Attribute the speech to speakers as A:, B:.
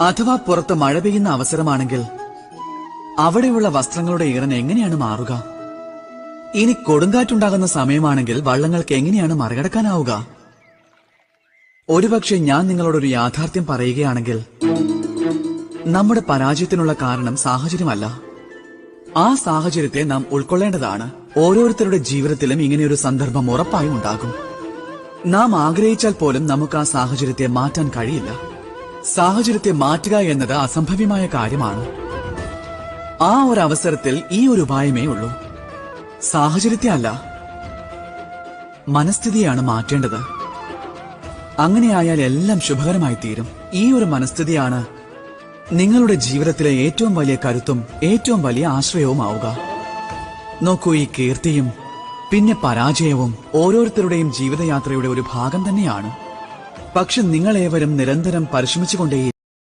A: അഥവാ പുറത്ത് മഴ പെയ്യുന്ന അവസരമാണെങ്കിൽ അവിടെയുള്ള വസ്ത്രങ്ങളുടെ ഈറൻ എങ്ങനെയാണ് മാറുക? ഇനി കൊടുങ്കാറ്റുണ്ടാകുന്ന സമയമാണെങ്കിൽ വള്ളങ്ങൾക്ക് എങ്ങനെയാണ് മറികടക്കാനാവുക? ഒരുപക്ഷെ ഞാൻ നിങ്ങളോടൊരു യാഥാർത്ഥ്യം പറയുകയാണെങ്കിൽ നമ്മുടെ പരാജയത്തിനുള്ള കാരണം സാഹചര്യമല്ല. ആ സാഹചര്യത്തെ നാം ഉൾക്കൊള്ളേണ്ടതാണ്. ഓരോരുത്തരുടെ ജീവിതത്തിലും ഇങ്ങനെയൊരു സന്ദർഭം ഉറപ്പായും ഉണ്ടാകും. നാം ആഗ്രഹിച്ചാൽ പോലും നമുക്ക് ആ സാഹചര്യത്തെ മാറ്റാൻ കഴിയില്ല. സാഹചര്യത്തെ മാറ്റുക എന്നത് അസംഭവ്യമായ കാര്യമാണ്. ആ ഒരു അവസരത്തിൽ ഈ ഒരു ഉപായമേ ഉള്ളൂ. സാഹചര്യത്തെ അല്ല. മനസ്ഥിതിയാണ് മാറ്റേണ്ടത്. അങ്ങനെയായാൽ എല്ലാം ശുഭകരമായി തീരും. ഈ ഒരു മനസ്ഥിതിയാണ് നിങ്ങളുടെ ജീവിതത്തിലെ ഏറ്റവും വലിയ കരുത്തും ഏറ്റവും വലിയ ആശ്രയവുമാവുക. നോക്കൂ ഈ കീർത്തിയും പിന്നെ പരാജയവും ഓരോരുത്തരുടെയും ജീവിതയാത്രയുടെ ഒരു ഭാഗം തന്നെയാണ്. പക്ഷെ നിങ്ങളേവരും നിരന്തരം പരിശ്രമിച്ചുകൊണ്ടേ